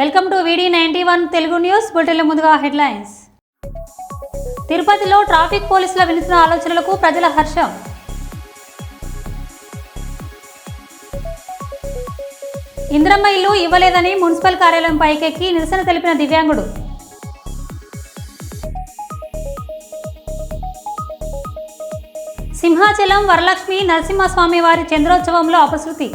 Welcome to వీడి ninety one Telugu news బులెటిన్ల ముందుగా హెడ్లైన్స్. తిరుపతిలో ట్రాఫిక్ పోలీసుల వినిసిన ఆలోచనలకు ప్రజల హర్షం. ఇంద్రమ్మ ఇల్లు ఇవ్వలేదని మున్సిపల్ కార్యాలయం పైకెక్కి నిరసన తెలిపిన దివ్యాంగుడు. సింహాచలం వరలక్ష్మి నరసింహస్వామి వారి చంద్రోత్సవంలో అపశృతి.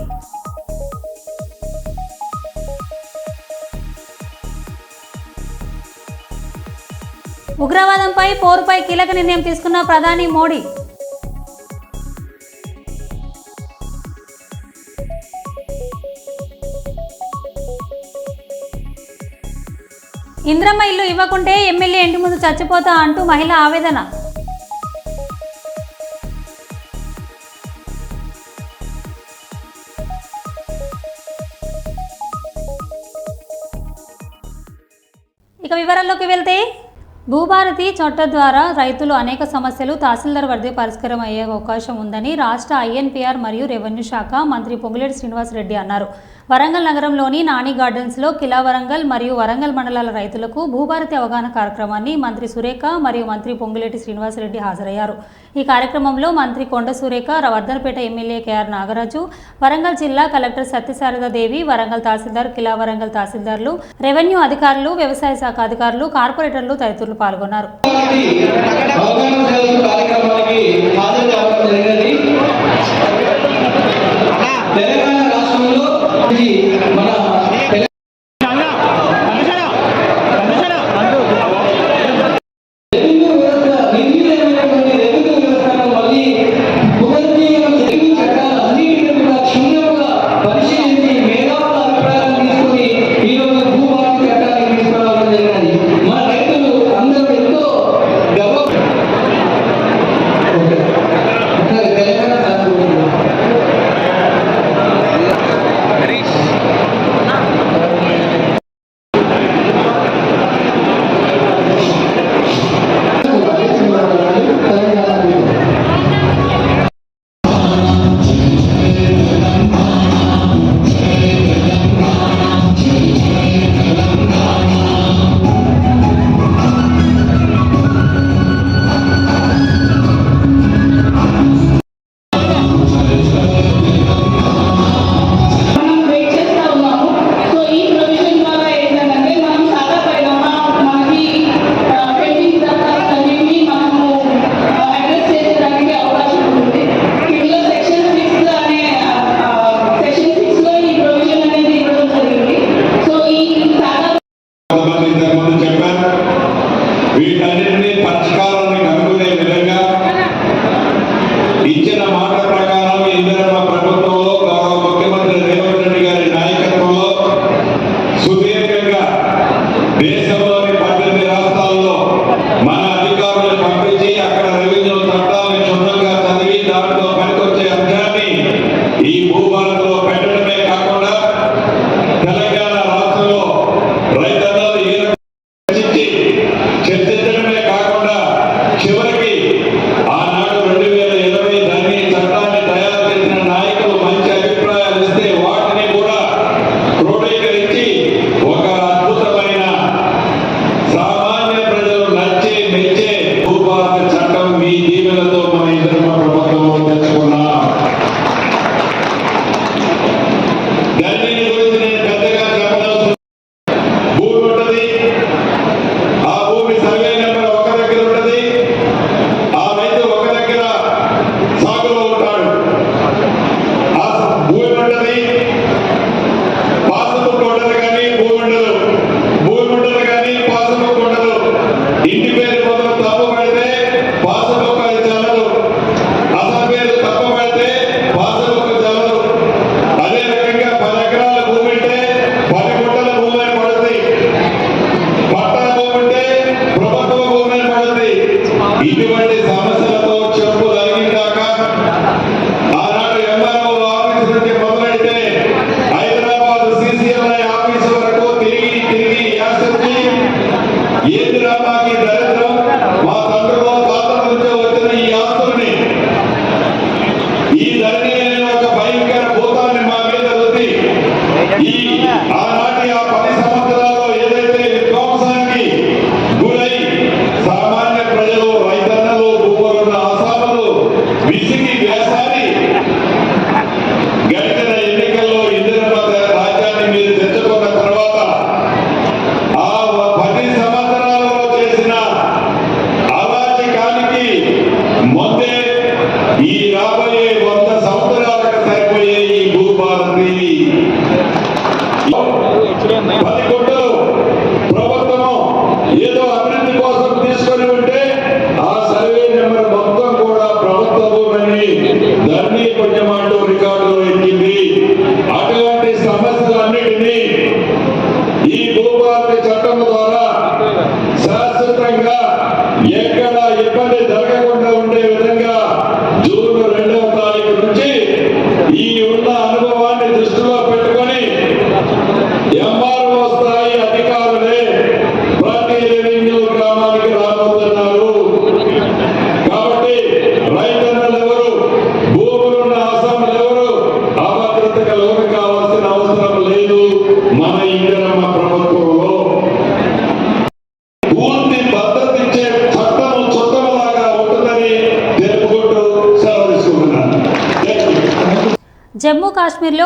ఉగ్రవాదంపై పోరుపై కీలక నిర్ణయం తీసుకున్న ప్రధాని మోడీ. ఇంద్రమ్మ ఇల్లు ఇవ్వకుంటే ఎమ్మెల్యే ఇంటి ముందు చచ్చిపోతా అంటూ మహిళ ఆవేదన. ఇక వివరాల్లోకి వెళ్తే భూభారతి చట్టం ద్వారా రైతులు అనేక సమస్యలు తహసీల్దార్ వరద పరిష్కారం అయ్యే అవకాశం ఉందని రాష్ట్ర ఐఎన్పిఆర్ మరియు రెవెన్యూ శాఖ మంత్రి పొంగులేటి శ్రీనివాసరెడ్డి అన్నారు. వరంగల్ నగరంలోని నాని గార్డెన్స్లో కిలా వరంగల్ మరియు వరంగల్ మండలాల రైతులకు భూభారతి అవగాహన కార్యక్రమాన్ని మంత్రి సురేఖ మరియు మంత్రి పొంగులేటి శ్రీనివాసరెడ్డి హాజరయ్యారు. ఈ కార్యక్రమంలో మంత్రి Konda Surekha Vardhannapet MLA K R Nagaraju Warangal జిల్లా కలెక్టర్ సత్యశారదాదేవి వరంగల్ తహసీల్దార్ కిలా వరంగల్ తహసీల్దార్లు రెవెన్యూ అధికారులు వ్యవసాయ శాఖ అధికారులు కార్పొరేటర్లు తదితరులు పాల్గొన్నారు.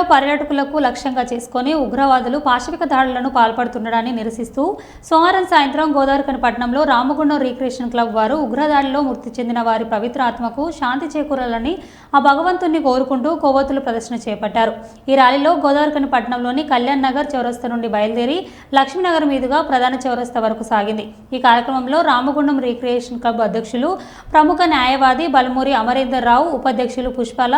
ఢిల్లీలో పర్యాటకులకు లక్ష్యంగా చేసుకుని ఉగ్రవాదులు పాశవిక దాడులను పాల్పడుతుండడాన్ని నిరసిస్తూ సోమవారం సాయంత్రం గోదావరికని పట్టణంలో రామగుండం రీక్రియేషన్ క్లబ్ వారు ఉగ్రదాడిలో మృతి చెందిన వారి పవిత్ర ఆత్మకు శాంతి చేకూరాలని ఆ భగవంతుణ్ణి కోరుకుంటూ కొవ్వొత్తుల ప్రదర్శన చేపట్టారు. ఈ ర్యాలీలో గోదావరికని పట్టణంలోని కళ్యాణ్ నగర్ చౌరస్తా నుండి బయలుదేరి లక్ష్మీనగర్ మీదుగా ప్రధాన చౌరస్తా వరకు సాగింది. ఈ కార్యక్రమంలో రామగుండం రీక్రియేషన్ క్లబ్ అధ్యక్షులు ప్రముఖ న్యాయవాది బలమూరి అమరేందర్ రావు ఉపాధ్యక్షులు పుష్పాల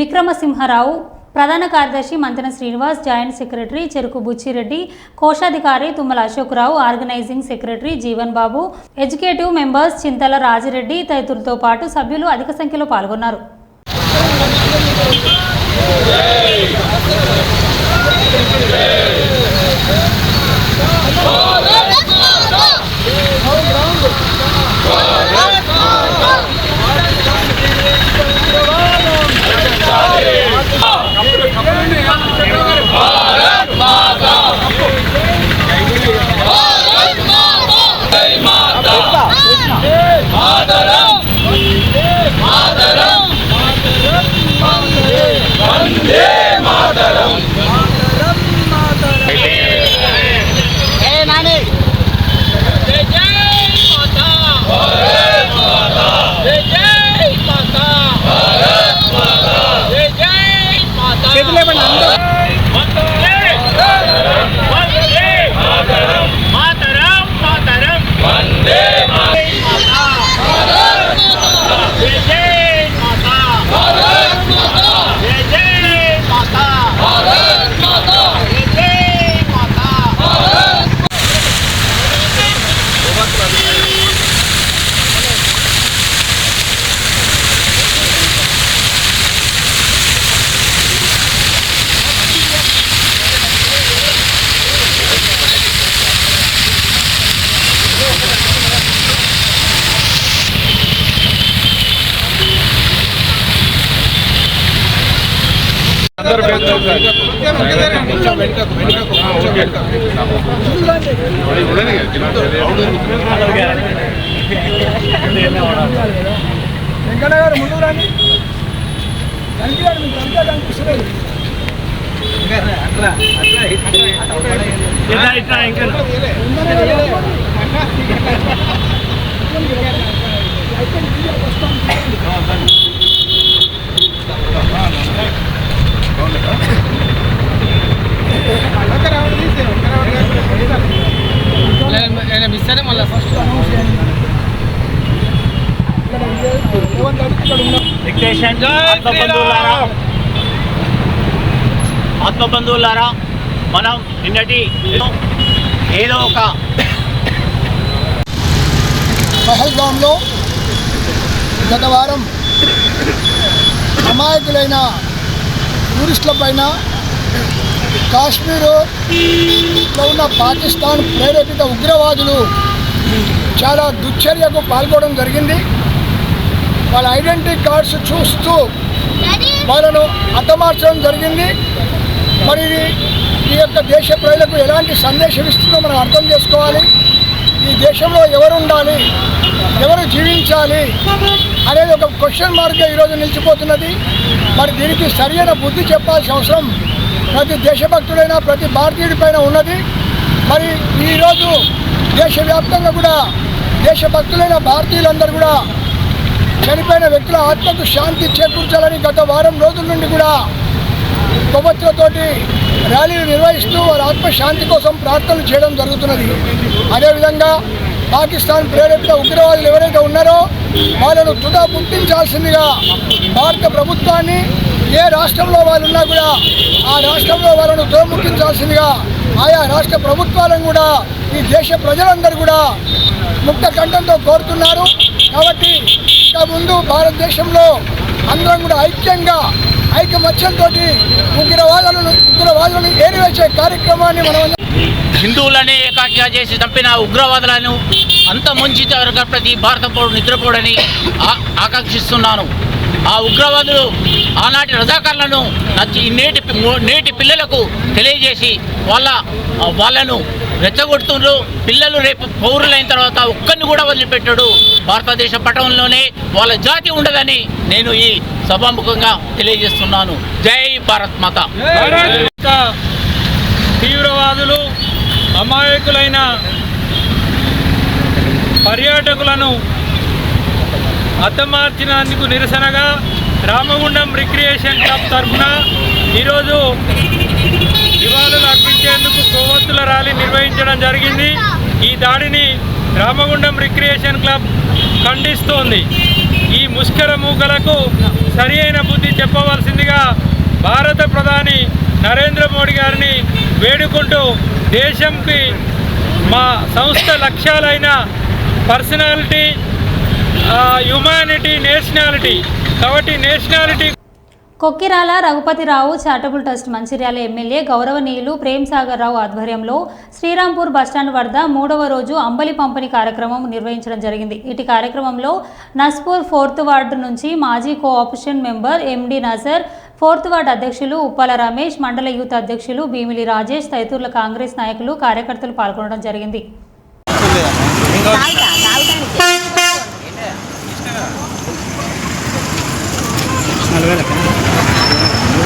విక్రమసింహరావు ప్రధాన కార్యదర్శి మంతెన శ్రీనివాస్ జాయింట్ సెక్రటరీ చెరుకు బుచ్చిరెడ్డి కోశాధికారి Tummala Ashokrao organising secretary Jeevan Babu educative members Chintala Rajireddy తదితరులతో పాటు సభ్యులు అధిక సంఖ్యలో పాల్గొన్నారు. వెంకన్న కనిపించాడు మళ్ళీ ఫస్ట్ అనౌన్స్ ఆత్మబంధువులారా ఆత్మబంధువులారా మనం నిన్నటి ఏదో ఒక పహల్గాంలో గత వారం అమాయకులైన టూరిస్టుల పైన కాశ్మీరులో ఉన్న పాకిస్తాన్ ప్రేరేపిత ఉగ్రవాదులు చాలా దుశ్చర్యకు పాల్గొనడం జరిగింది. వాళ్ళ ఐడెంటిటీ కార్డ్స్ చూస్తూ వాళ్ళను హతమార్చడం జరిగింది. మరి ఇది ఈ యొక్క దేశ ప్రజలకు ఎలాంటి సందేశం ఇస్తుందో మనం అర్థం చేసుకోవాలి. ఈ దేశంలో ఎవరు ఉండాలి? ఎవరు జీవించాలి? అనేది ఒక క్వశ్చన్ మార్క్గా ఈరోజు నిలిచిపోతున్నది. మరి దీనికి సరైన బుద్ధి చెప్పాల్సిన అవసరం ప్రతి దేశభక్తుడైన ప్రతి భారతీయుడిపైన ఉన్నది. మరి ఈరోజు దేశవ్యాప్తంగా కూడా దేశభక్తులైన భారతీయులందరూ కూడా చనిపోయిన వ్యక్తుల ఆత్మకు శాంతి చేకూర్చాలని గత వారం రోజుల నుండి కూడా కొవ్వొత్తులతోటి ర్యాలీలు నిర్వహిస్తూ వారి ఆత్మశాంతి కోసం ప్రార్థనలు చేయడం జరుగుతున్నది. అదేవిధంగా పాకిస్తాన్ ప్రేరేపిత ఉగ్రవాదులు ఎవరైతే ఉన్నారో వాళ్ళను తుదా గుర్తించాల్సిందిగా భారత ప్రభుత్వాన్ని ఏ రాష్ట్రంలో వాళ్ళు ఉన్నా కూడా ఆ రాష్ట్రంలో వాళ్ళను తోముఖించాల్సిందిగా ఆయా రాష్ట్ర ప్రభుత్వాలను కూడా ఈ దేశ ప్రజలందరూ కూడా ముక్త కంఠంతో కోరుతున్నారు. కాబట్టి ఇక ముందు భారతదేశంలో అందరం కూడా ఐక్యంగా ఐకమత్యంతో ఉగ్రవాదులను ఉగ్రవాదులను ఏరివేసే కార్యక్రమాన్ని మనం హిందువులని ఏకాకిగా చేసి చంపిన ఉగ్రవాదులను అంత ముంచి ప్రతి భారత పౌరుడు నిద్రపోడని ఆ- ఆకాంక్షిస్తున్నాను. ఆ ఉగ్రవాదులు ఆనాటి రజాకారులను నచ్చి నేటి నేటి పిల్లలకు తెలియజేసి వాళ్ళ వాళ్ళను రెచ్చగొడుతుండ్రు. పిల్లలు రేపు పౌరులైన తర్వాత ఒక్కరిని కూడా వదిలిపెట్టాడు. భారతదేశ పటంలోనే వాళ్ళ జాతి ఉండదని నేను ఈ సభాముఖంగా తెలియజేస్తున్నాను. జై భారత్ మాత తీవ్రవాదులు అమాయకులైన పర్యాటకులను హతమార్చినందుకు నిరసనగా రామగుండం రిక్రియేషన్ క్లబ్ తరఫున ఈరోజు నివాళులు అర్పించేందుకు కొవ్వొత్తుల ర్యాలీ నిర్వహించడం జరిగింది. ఈ దాడిని రామగుండం రిక్రియేషన్ క్లబ్ ఖండిస్తోంది. ఈ ముష్కర మూకలకు సరి అయిన బుద్ధి చెప్పవలసిందిగా భారత ప్రధాని నరేంద్ర మోడీ గారిని వేడుకుంటూ దేశంకి మా సంస్థ లక్ష్యాలైన పర్సనాలిటీ హ్యుమానిటీ నేషనాలిటీ. కాబట్టి nationality Kokkirala Raghupathirao charitable trust Mancherial MLA గౌరవనీయులు ప్రేమ్ సాగర్ రావు ఆధ్వర్యంలో శ్రీరాంపూర్ బస్టాండ్ వద్ద మూడవ రోజు అంబలి పంపిణీ కార్యక్రమం నిర్వహించడం జరిగింది. ఇటు కార్యక్రమంలో నస్పూర్ ఫోర్త్ వార్డు నుంచి మాజీ cooperation member MD Nazar fourth ward అధ్యక్షులు ఉప్పాల రమేష్ మండల యూత్ అధ్యక్షులు భీమిలి రాజేష్ తదితరుల కాంగ్రెస్ నాయకులు కార్యకర్తలు పాల్గొనడం జరిగింది.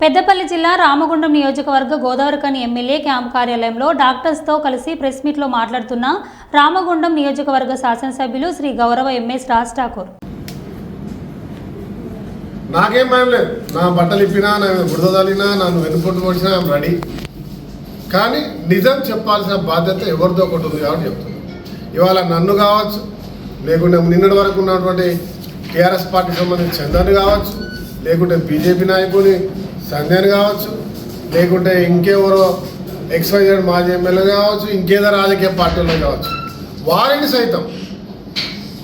పెద్దపల్లి జిల్లా రామగుండం నియోజకవర్గ గోదావరికని ఎమ్మెల్యే క్యాంప్ కార్యాలయంలో డాక్టర్స్తో కలిసి ప్రెస్ మీట్లో మాట్లాడుతున్న రామగుండం నియోజకవర్గ శాసనసభ్యులు శ్రీ గౌరవ ఎంఎస్ రాజ్ ఠాకూర్. నాకేం భయం లేదు. నా బట్టలు ఇప్పినా నా బురద నన్ను వెనుకొట్టు వచ్చినా రెడీ కానీ నిజం చెప్పాల్సిన బాధ్యత ఎవరిదో ఒకటి ఉంది కాబట్టి చెప్తున్నాను ఇవాళ నన్ను కావచ్చు లేకుంటే నిన్నటి వరకు ఉన్నటువంటి టీఆర్ఎస్ పార్టీకి సంబంధించి చంద్రని కావచ్చు లేకుంటే బీజేపీ నాయకుని సంధ్యని కావచ్చు లేకుంటే ఇంకెవరో ఎక్స్వైజెడ్ మాజీ ఎమ్మెల్యే కావచ్చు ఇంకేదో రాజకీయ పార్టీలో కావచ్చు. వారిని సైతం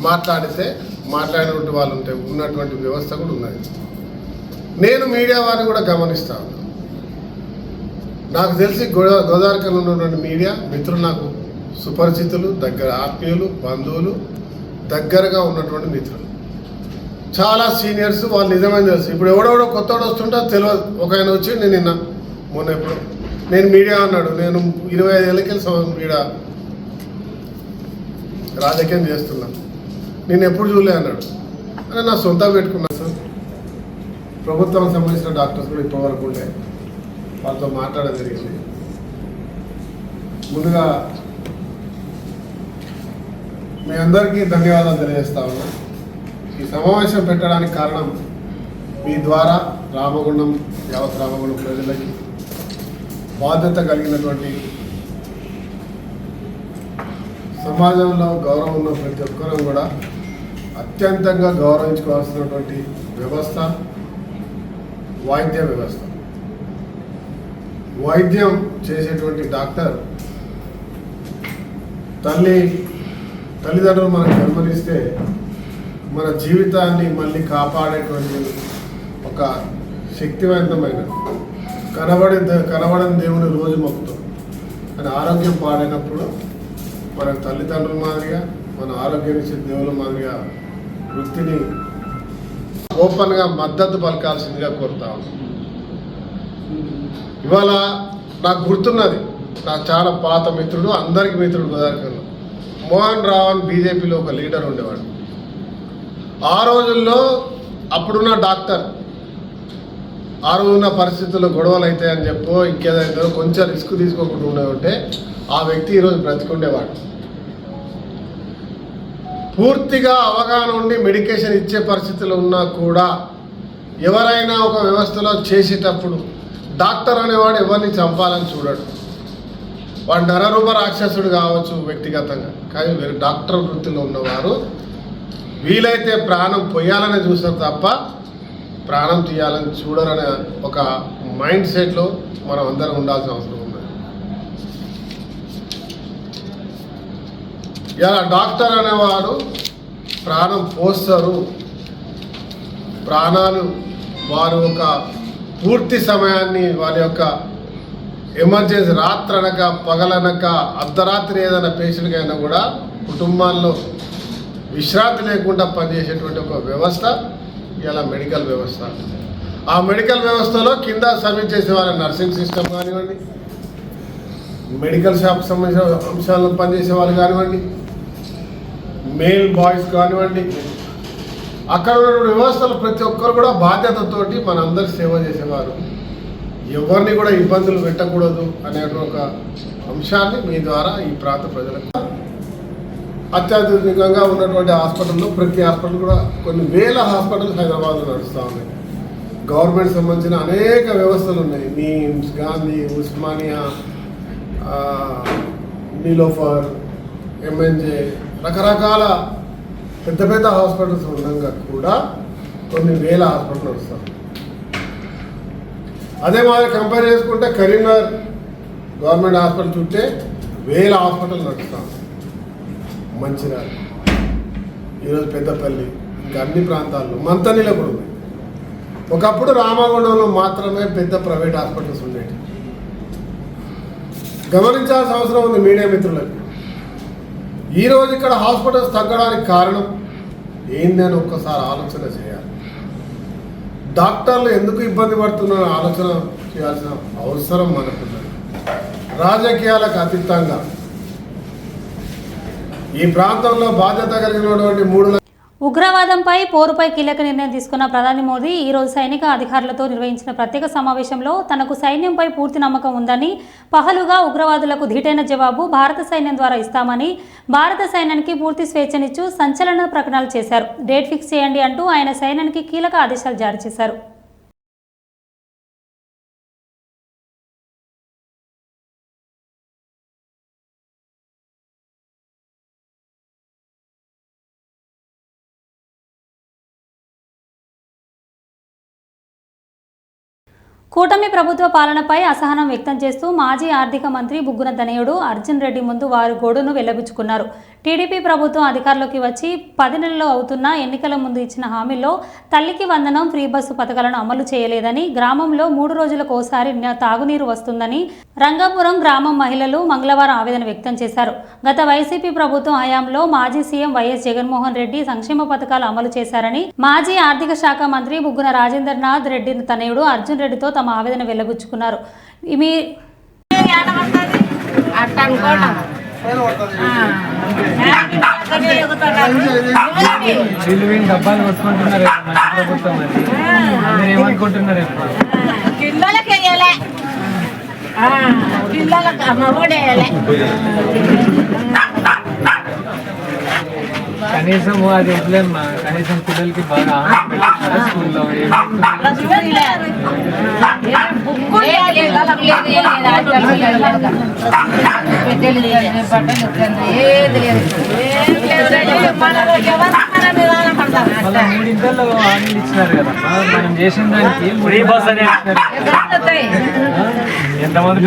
మాట్లాడితే మాట్లాడినటువంటి వాళ్ళు ఉంటే ఉన్నటువంటి వ్యవస్థ కూడా ఉన్నది. నేను మీడియా వారిని కూడా గమనిస్తాను నాకు తెలిసి గోదా గోదావరికల్లో ఉన్నటువంటి మీడియా మిత్రులు నాకు సుపరిచితులు దగ్గర ఆత్మీయులు బంధువులు దగ్గరగా ఉన్నటువంటి మిత్రులు. చాలా సీనియర్స్ వాళ్ళు నిజమైన తెలుసు. ఇప్పుడు ఎవడెవడో కొత్తవాడు వస్తుంటే తెలియదు. ఒక ఆయన వచ్చి నేను నిన్న మొన్న ఎప్పుడు. నేను మీడియా అన్నాడు. నేను ఇరవై ఐదు ఏళ్ళకెళ్ళి మీడియా రాజకీయం చేస్తున్నాను నేను ఎప్పుడు చూడలే అన్నాడు. అని నా సొంత పెట్టుకున్నాను సార్. ప్రభుత్వానికి సంబంధించిన డాక్టర్స్ కూడా ఇప్పటివరకు ఉండే. వాళ్ళతో మాట్లాడడం జరిగింది. ముందుగా మీ అందరికీ ధన్యవాదాలు తెలియజేస్తా ఉన్నా. ఈ సమావేశం పెట్టడానికి కారణం మీ ద్వారా రామగుండం యావత్ రామగుండం ప్రజలకి బాధ్యత కలిగినటువంటి సమాజంలో గౌరవం ఉన్న ప్రతి ఒక్కరూ కూడా అత్యంతంగా గౌరవించుకోవాల్సినటువంటి వ్యవస్థ వైద్య వ్యవస్థ. వైద్యం చేసేటువంటి డాక్టర్ తల్లి తల్లిదండ్రులు మనకు జన్మనిస్తే మన జీవితాన్ని మళ్ళీ కాపాడేటువంటి ఒక శక్తివంతమైన కనబడి కనబడని దేవుని రోజు మొత్తం. మన ఆరోగ్యం పాడైనప్పుడు మన తల్లిదండ్రుల మాదిరిగా మన ఆరోగ్యం ఇచ్చే దేవుల మాదిరిగా వృత్తిని ఓపెన్గా మద్దతు పలకాల్సిందిగా కోరుతా ఇవాళ నాకు గుర్తున్నది నాకు చాలా పాత మిత్రుడు అందరికి మిత్రుడు గోదావరికల్లో మోహన్ రావన్ బీజేపీలో ఒక లీడర్ ఉండేవాడు. ఆ రోజుల్లో అప్పుడున్న డాక్టర్ ఆ రోజున్న పరిస్థితుల్లో గొడవలు అవుతాయని చెప్పో ఇంకేదైతే కొంచెం రిస్క్ తీసుకోకుండా ఉండే ఉంటే ఆ వ్యక్తి ఈరోజు బ్రతికుండేవాడు. పూర్తిగా అవగాహన ఉండి మెడికేషన్ ఇచ్చే పరిస్థితులు ఉన్నా కూడా ఎవరైనా ఒక వ్యవస్థలో చేసేటప్పుడు డాక్టర్ అనేవాడు ఎవరిని చంపాలని చూడడు. వాడు నరరూప రాక్షసుడు కావచ్చు వ్యక్తిగతంగా. కానీ వీరు డాక్టర్ వృత్తిలో ఉన్నవారు వీలైతే ప్రాణం పొయ్యాలని చూస్తారు తప్ప ప్రాణం తీయాలని చూడరనే ఒక మైండ్ సెట్లో మనం అందరం ఉండాల్సిన అవసరం ఉంది. ఇలా డాక్టర్ అనేవాడు ప్రాణం పోస్తారు. ప్రాణాలు వారు ఒక పూర్తి సమయాన్ని వారి యొక్క ఎమర్జెన్సీ రాత్రనక పగలనక అర్ధరాత్రి ఏదైనా పేషెంట్కి అయినా కూడా కుటుంబాల్లో విశ్రాంతి లేకుండా పనిచేసేటువంటి ఒక వ్యవస్థ ఇలా మెడికల్ వ్యవస్థ. ఆ మెడికల్ వ్యవస్థలో కింద సర్వీస్ చేసే వాళ్ళ నర్సింగ్ సిస్టమ్ కానివ్వండి మెడికల్ షాప్ సంబంధించిన అంశాలను పనిచేసే వాళ్ళు కానివ్వండి మేల్ బాయ్స్ కానివ్వండి అక్కడ ఉన్న వ్యవస్థలు ప్రతి ఒక్కరు కూడా బాధ్యతతోటి మనందరు సేవ చేసేవారు. ఎవరిని కూడా ఇబ్బందులు పెట్టకూడదు అనే ఒక అంశాన్ని మీ ద్వారా ఈ ప్రాంత ప్రజలకు అత్యాధునికంగా ఉన్నటువంటి హాస్పిటల్లో ప్రతి హాస్పిటల్ కూడా కొన్ని వేల హాస్పిటల్స్ హైదరాబాద్లో నడుస్తూ ఉన్నాయి. గవర్నమెంట్ సంబంధించిన అనేక వ్యవస్థలు ఉన్నాయి. నీమ్స్ గాంధీ ఉస్మానియా నీలోఫర్ ఎంఎన్జే రకరకాల పెద్ద పెద్ద హాస్పిటల్స్ ఉండగా కూడా కొన్ని వేల హాస్పిటల్ నడుస్తాయి అదే మాది కంపేర్ చేసుకుంటే కరీంనగర్ గవర్నమెంట్ హాస్పిటల్ చుట్టే వేల హాస్పిటల్ నడుస్తాం మంచిర్యాల. ఈరోజు పెద్దపల్లి ఇంకా అన్ని ప్రాంతాల్లో మంతనీలో కూడా ఉంది ఒకప్పుడు రామగుండంలో మాత్రమే పెద్ద ప్రైవేట్ హాస్పిటల్స్ ఉండేవి గమనించాల్సిన అవసరం ఉంది మీడియా మిత్రులకు. ఈరోజు ఇక్కడ హాస్పిటల్స్ తగ్గడానికి కారణం ఏందని ఒక్కసారి ఆలోచన చేయాలి. డాక్టర్లు ఎందుకు ఇబ్బంది పడుతున్నారో ఆలోచన చేయాల్సిన అవసరం మనకున్నది రాజకీయాలకు అతీతంగా ఈ ప్రాంతంలో బాధ్యత కలిగినటువంటి మూడు ఉగ్రవాదంపై పోరుపై కీలక నిర్ణయం తీసుకున్న ప్రధాని మోదీ ఈ రోజు సైనిక అధికారులతో నిర్వహించిన ప్రత్యేక సమావేశంలో తనకు సైన్యంపై పూర్తి నమ్మకం ఉందని పహలుగా ఉగ్రవాదులకు ధీటైన జవాబు భారత సైన్యం ద్వారా ఇస్తామని భారత సైన్యానికి పూర్తి స్వేచ్ఛనిచ్చు సంచలన ప్రకటనలు చేశారు. డేట్ ఫిక్స్ చేయండి అంటూ ఆయన సైన్యానికి కీలక ఆదేశాలు జారీ చేశారు. కూటమి ప్రభుత్వ పాలనపై అసహనం వ్యక్తం చేస్తూ మాజీ ఆర్థిక మంత్రి బుగ్గున ధనయుడు అర్జున్ రెడ్డి ముందు వారి గోడును వెల్లబుచ్చుకున్నారు. టీడీపీ ప్రభుత్వం అధికారంలోకి వచ్చి పది నెలలు అవుతున్న ఎన్నికల ముందు ఇచ్చిన హామీల్లో తల్లికి వందనం ఫ్రీ బస్సు పథకాలను అమలు చేయలేదని గ్రామంలో మూడు రోజులకు ఒకసారి తాగునీరు వస్తుందని రంగాపురం గ్రామం మహిళలు మంగళవారం ఆవేదన వ్యక్తం చేశారు. గత వైసీపీ ప్రభుత్వం హయాంలో మాజీ సీఎం వైఎస్ జగన్మోహన్ రెడ్డి సంక్షేమ పథకాలు అమలు చేశారని మాజీ ఆర్థిక శాఖ మంత్రి బుగ్గున రాజేంద్రనాథ్ రెడ్డి తనయుడు అర్జున్ రెడ్డితో తమ ఆవేదన వెల్లబుచ్చుకున్నారు మీ డబ్బాలు కొట్టుకుంటున్నారు ప్రభుత్వం మీరు. ఏమనుకుంటున్నారు పిల్లలకి వేయాలి పిల్లలకు అమ్మ కూడా వేయాలి. కనీసం అది వదిలేమ్మా కనీసం పిల్లలకి బాగా స్కూల్లో మూడింతల్లో హామీలు ఇచ్చినారు కదా మనం చేసిన దానికి ఫ్రీ బస్ అని ఎంతమంది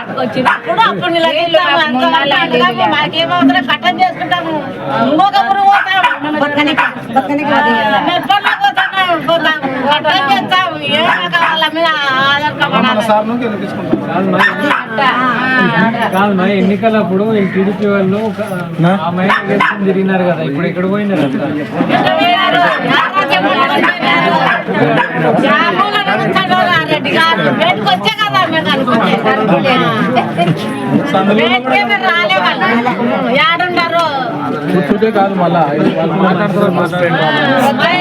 వచ్చినప్పుడు అప్పుడు కట్టం చేసుకుంటాము. కట్టం ఏమైనా కావాల మీద కాదు ఎన్నికలప్పుడు ఈ టీడీపీ వాళ్ళు ఒక- ఆ మైండ్ వేసుకొని తిరిగినారు కదా ఇప్పుడు ఎక్కడ పోయినారు అంతా? రెడ్డి గారు బయటకు వచ్చే కదా మేము అనుకుంటే. బయటకే మీరు రాలేవాళ్ళు యాడుండరు కూర్చుంటే కాదు మళ్ళా.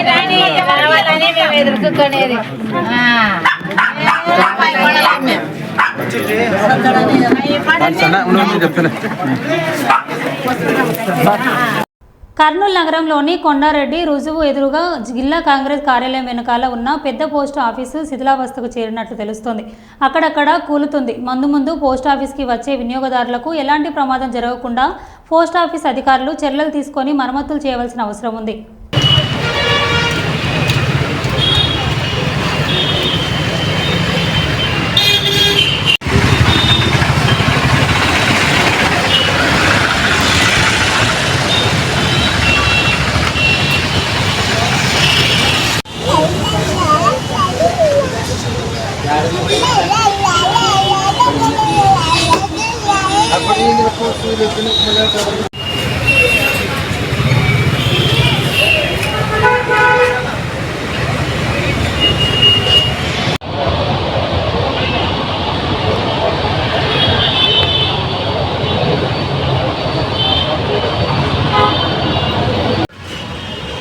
రాని రావాలని మేము ఎదుర్కొనేది. కర్నూలు నగరంలోని కొండారెడ్డి రుజువు ఎదురుగా జిల్లా కాంగ్రెస్ కార్యాలయం వెనుకాల ఉన్న పెద్ద పోస్ట్ ఆఫీసు శిథిలావస్థకు చేరినట్లు తెలుస్తోంది. అక్కడక్కడ కూలుతుంది. మందు ముందు పోస్ట్ ఆఫీస్కి వచ్చే వినియోగదారులకు ఎలాంటి ప్రమాదం జరగకుండా పోస్ట్ ఆఫీస్ అధికారులు చర్యలు తీసుకొని మరమ్మతులు చేయవలసిన అవసరం ఉంది.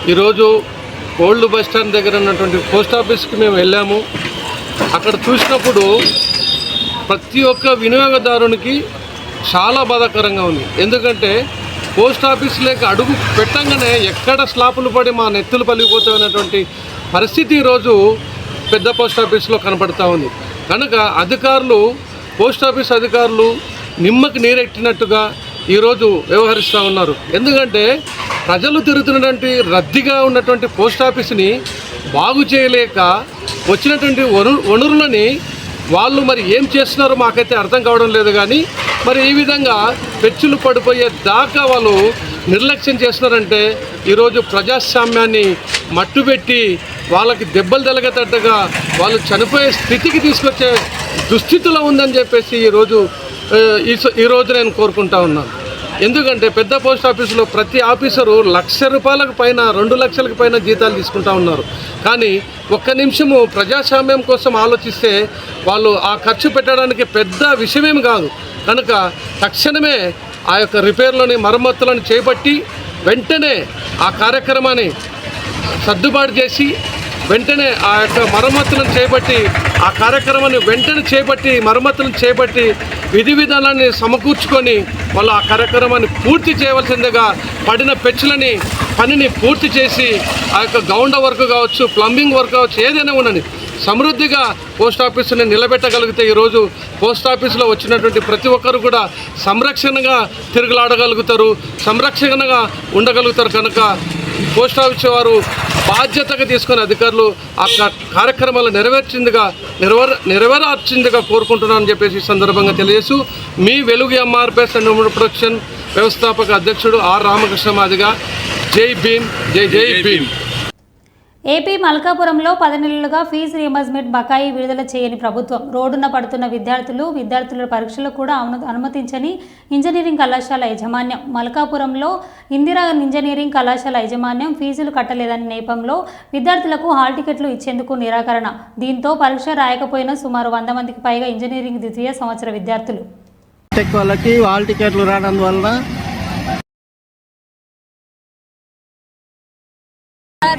ఈరోజు ఓల్డ్ బస్ స్టాండ్ దగ్గర ఉన్నటువంటి పోస్ట్ ఆఫీస్కి మేము వెళ్ళాము. అక్కడ చూసినప్పుడు ప్రతి ఒక్క వినియోగదారునికి చాలా బాధాకరంగా ఉంది. ఎందుకంటే పోస్ట్ ఆఫీస్ లేక అడుగు పెట్టంగానే ఎక్కడ స్లాపులు పడి మా నెత్తులు పలిగిపోతాయనేటువంటి పరిస్థితి ఈరోజు పెద్ద పోస్ట్ ఆఫీస్లో కనపడతా ఉంది. కనుక అధికారులు పోస్ట్ ఆఫీస్ అధికారులు నిమ్మకి నీరెట్టినట్టుగా ఈరోజు వ్యవహరిస్తూ ఉన్నారు. ఎందుకంటే ప్రజలు తిరుగుతున్నటువంటి రద్దీగా ఉన్నటువంటి పోస్ట్ ఆఫీస్ని బాగు చేయలేక వచ్చినటువంటి వను వనరులని వాళ్ళు మరి ఏం చేస్తున్నారో మాకైతే అర్థం కావడం లేదు కానీ మరి ఈ విధంగా పెచ్చులు పడిపోయే దాకా వాళ్ళు నిర్లక్ష్యం చేస్తున్నారంటే ఈరోజు ప్రజాస్వామ్యాన్ని మట్టుబెట్టి వాళ్ళకి దెబ్బలు తలగేటట్టుగా వాళ్ళు చనిపోయే స్థితికి తీసుకొచ్చే దుస్థితిలో ఉందని చెప్పేసి ఈరోజు ఈ ఈరోజు నేను కోరుకుంటా ఉన్నాను. ఎందుకంటే పెద్ద పోస్ట్ ఆఫీసులో ప్రతి ఆఫీసరు లక్ష రూపాయలకు పైన రెండు లక్షలకు పైన జీతాలు తీసుకుంటా ఉన్నారు. కానీ ఒక్క నిమిషము ప్రజాస్వామ్యం కోసం ఆలోచిస్తే వాళ్ళు ఆ ఖర్చు పెట్టడానికి పెద్ద విషయమేం కాదు. కనుక తక్షణమే ఆ యొక్క రిపేర్లని మరమ్మతులను చేపట్టి వెంటనే ఆ కార్యక్రమాన్ని సర్దుబాటు చేసి వెంటనే ఆ యొక్క మరమ్మతులను చేపట్టి ఆ కార్యక్రమాన్ని వెంటనే చేపట్టి మరమ్మతులను చేపట్టి విధి విధానాన్ని సమకూర్చుకొని వాళ్ళు ఆ కార్యక్రమాన్ని పూర్తి చేయవలసిందిగా పడిన పెచ్చులని పనిని పూర్తి చేసి ఆ యొక్క గౌండ వర్క్ కావచ్చు ప్లంబింగ్ వర్క్ కావచ్చు ఏదైనా ఉండని సమృద్ధిగా పోస్ట్ ఆఫీసుని నిలబెట్టగలిగితే ఈరోజు పోస్ట్ ఆఫీసులో వచ్చినటువంటి ప్రతి ఒక్కరు కూడా సంరక్షణగా తిరుగులాడగలుగుతారు సంరక్షణగా ఉండగలుగుతారు కనుక పోస్ట్ ఆఫీస్ వారు బాధ్యతగా తీసుకుని అధికారులు ఆ కార్యక్రమాలు నెరవేర్చిందిగా నెరవేర నెరవేర్చిందిగా కోరుకుంటున్నానని చెప్పేసి ఈ సందర్భంగా తెలియజేస్తూ మీ వెలుగు ఎంఆర్పిఎస్ అండ్ ప్రొడక్షన్ వ్యవస్థాపక అధ్యక్షుడు ఆర్ రామకృష్ణ మాదిగా జై భీమ్ జై జై భీమ్. ఏపీ మల్కాపురంలో పది నెలలుగా ఫీజు రియంబర్స్మెంట్ బకాయి విడుదల చేయని ప్రభుత్వం. రోడ్డున పడుతున్న విద్యార్థులు విద్యార్థుల పరీక్షలు కూడా అనుమతించని ఇంజనీరింగ్ కళాశాల యాజమాన్యం. మల్కాపురంలో ఇందిరా ఇంజనీరింగ్ కళాశాల యాజమాన్యం ఫీజులు కట్టలేదని నేపంలో విద్యార్థులకు హాల్ టికెట్లు ఇచ్చేందుకు నిరాకరణ. దీంతో పరీక్ష రాయకపోయిన సుమారు వంద మందికి పైగా ఇంజనీరింగ్ ద్వితీయ సంవత్సర విద్యార్థులు. వాళ్ళకి హాల్ టికెట్లు రావడం సార్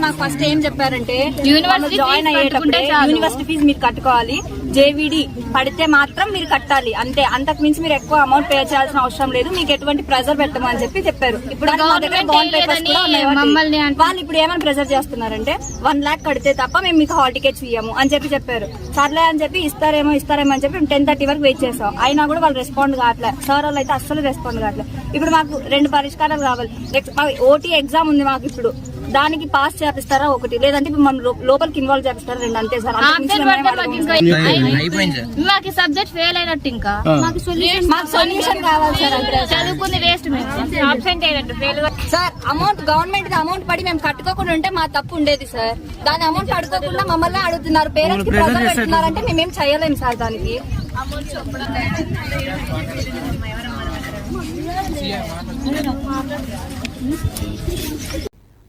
మాకు ఫస్ట్ ఏం చెప్పారంటే యూనివర్సిటీ జాయిన్ అయ్యేటప్పుడే యూనివర్సిటీ ఫీజు మీరు కట్టుకోవాలి. జేవిడి పడితే మాత్రం మీరు కట్టాలి. అంతే. అంతకు మించి మీరు ఎక్కువ అమౌంట్ పే చేయాల్సిన అవసరం లేదు. మీకు ఎటువంటి ప్రెజర్ పెట్టమని చెప్పి చెప్పారు. ఇప్పుడు మా దగ్గర బాండ్ పేపర్స్ కూడా ఉన్నాయి వాటి. వాళ్ళు ఇప్పుడు ఏమైనా ప్రెజర్ చేస్తున్నారంటే వన్ లాక్ కడితే తప్ప మేము మీకు హాల్ టికెట్స్ ఇయ్యము అని చెప్పి చెప్పారు. సర్లే అని చెప్పి ఇస్తారేమో ఇస్తారేమో అని చెప్పి టెన్ థర్టీ వరకు వెయిట్ చేసాం. అయినా కూడా వాళ్ళు రెస్పాండ్ కావట్లేదు సార్ వాళ్ళు అయితే అస్సలు రెస్పాండ్ కావట్లేదు ఇప్పుడు మాకు రెండు పరిష్కారాలు కావాలి. ఓటీ ఎగ్జామ్ ఉంది మాకు ఇప్పుడు. దానికి పాస్ చేపిస్తారా ఒకటి? లేదంటే మనం లోపలికి ఇన్వాల్వ్ చేపిస్తారా రెండు? అంతే సార్. మాకు సబ్జెక్ట్ ఫెయిల్ అయినట్టు ఇంకా. మాకు మాకు సొల్యూషన్ కావాలి సార్ అంటే చదువుకుంది వేస్ట్ అయినట్టు fail sir amount government amount పడి మేము కట్టుకోకుండా ఉంటే మా తప్పు ఉండేది సార్. దాని అమౌంట్ అడుకోకుండా మమ్మల్ని అడుగుతున్నారు. పేరెంట్స్కి ప్రెజర్ పెడుతున్నారంటే మేమేం చేయలేము సార్ దానికి.